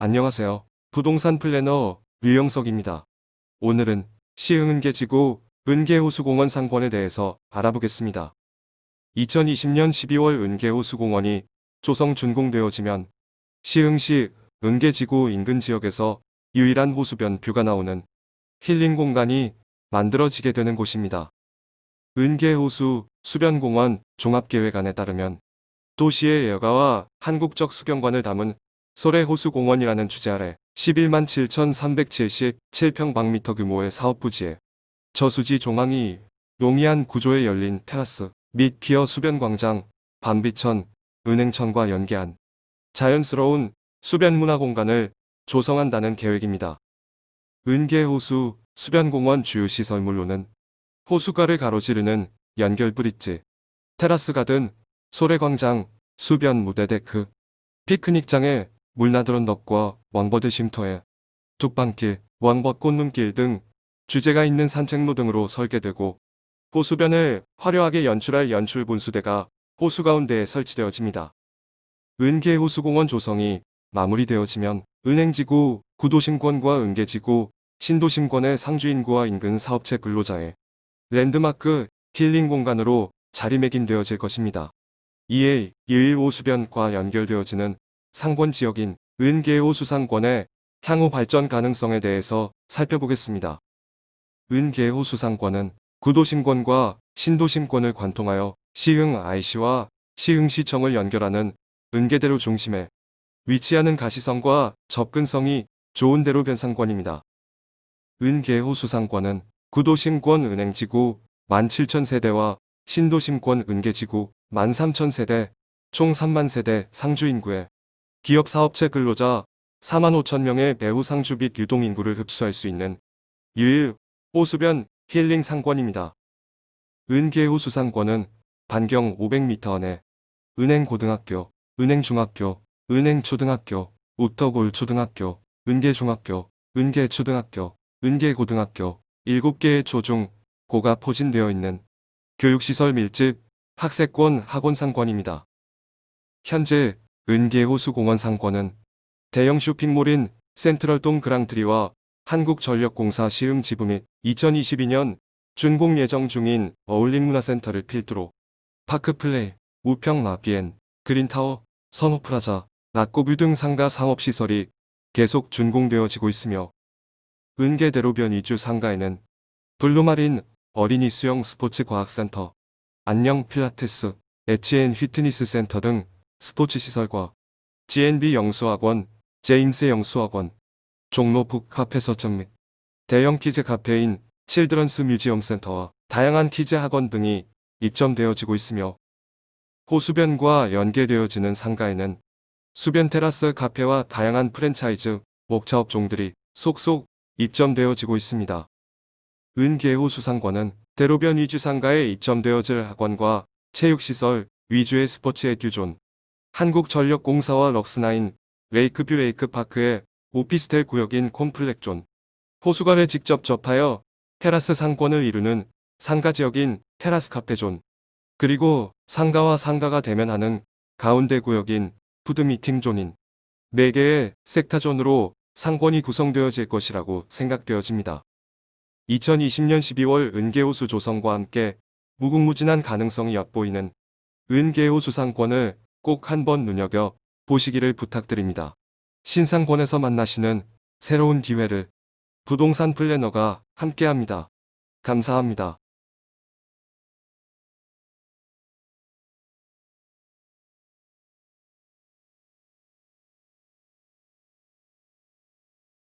안녕하세요. 부동산 플래너 류영석입니다. 오늘은 시흥은계지구 은계호수공원 상권에 대해서 알아보겠습니다. 2020년 12월 은계호수공원이 조성 준공되어지면 시흥시 은계지구 인근 지역에서 유일한 호수변 뷰가 나오는 힐링 공간이 만들어지게 되는 곳입니다. 은계호수 수변공원 종합계획안에 따르면 도시의 여가와 한국적 수경관을 담은 소래 호수공원이라는 주제 아래 11만 7,377평방미터 규모의 사업 부지에 저수지 종항이 용이한 구조에 열린 테라스 및 피어 수변광장, 반비천, 은행천과 연계한 자연스러운 수변 문화 공간을 조성한다는 계획입니다. 은계호수 수변공원 주요 시설물로는 호수가를 가로지르는 연결 브릿지, 테라스 가든, 소래광장, 수변 무대 데크, 피크닉장에 물나드론 덕과 왕버드 쉼터에 뚝방길, 왕벗 꽃눈길 등 주제가 있는 산책로 등으로 설계되고 호수변을 화려하게 연출할 연출 분수대가 호수 가운데에 설치되어집니다. 은계호수공원 조성이 마무리되어지면 은행지구, 구도심권과 은계지구, 신도심권의 상주인구와 인근 사업체 근로자의 랜드마크 힐링 공간으로 자리매김되어질 것입니다. 이에 유일호수변과 연결되어지는 상권 지역인 은계호 수상권의 향후 발전 가능성에 대해서 살펴보겠습니다. 은계호 수상권은 구도심권과 신도심권을 관통하여 시흥 IC와 시흥시청을 연결하는 은계대로 중심에 위치하는 가시성과 접근성이 좋은 대로 변 상권입니다. 은계호 수상권은 구도심권 은행지구 17,000세대와 신도심권 은계지구 13,000세대, 총 3만 세대 상주인구에 기업 사업체 근로자 4만 5천 명의 배후 상주 및 유동 인구를 흡수할 수 있는 유일 호수변 힐링 상권입니다. 은계호 수 상권은 반경 500m 안에 은행 고등학교, 은행 중학교, 은행 초등학교, 우터골 초등학교, 은계 중학교, 은계 초등학교, 은계 고등학교 7개의 초중 고가 포진되어 있는 교육시설 밀집 학세권 학원 상권입니다. 현재 은계호수공원 상권은 대형 쇼핑몰인 센트럴동 그랑트리와 한국전력공사 시흥 지부 및 2022년 준공 예정 중인 어울림문화센터를 필두로 파크플레이, 우평 마비엔, 그린타워, 선호프라자, 라꼬뷰 등 상가 상업시설이 계속 준공되어지고 있으며 은계대로변 이주 상가에는 블루마린 어린이 수영 스포츠 과학센터, 안녕 필라테스, HN 휘트니스 센터 등 스포츠 시설과 GNB 영수학원, 제임스 영수학원, 종로 북 카페 서점 및 대형 키즈 카페인 칠드런스 뮤지엄 센터와 다양한 키즈 학원 등이 입점되어지고 있으며 호수변과 연계되어지는 상가에는 수변 테라스 카페와 다양한 프랜차이즈, 목차 업종들이 속속 입점되어지고 있습니다. 은계호 수상권은 대로변 위주 상가에 입점되어질 학원과 체육시설 위주의 스포츠 에듀존, 한국전력공사와 럭스나인, 레이크뷰 레이크파크의 오피스텔 구역인 콤플렉존, 호수관에 직접 접하여 테라스 상권을 이루는 상가 지역인 테라스 카페존, 그리고 상가와 상가가 대면하는 가운데 구역인 푸드 미팅존인. 4개의 섹타존으로 상권이 구성되어질 것이라고 생각되어집니다. 2020년 12월 은계호수 조성과 함께 무궁무진한 가능성이 엿보이는 은계호수 상권을 꼭 한번 눈여겨 보시기를 부탁드립니다. 신상권에서 만나시는 새로운 기회를 부동산 플래너가 함께합니다. 감사합니다.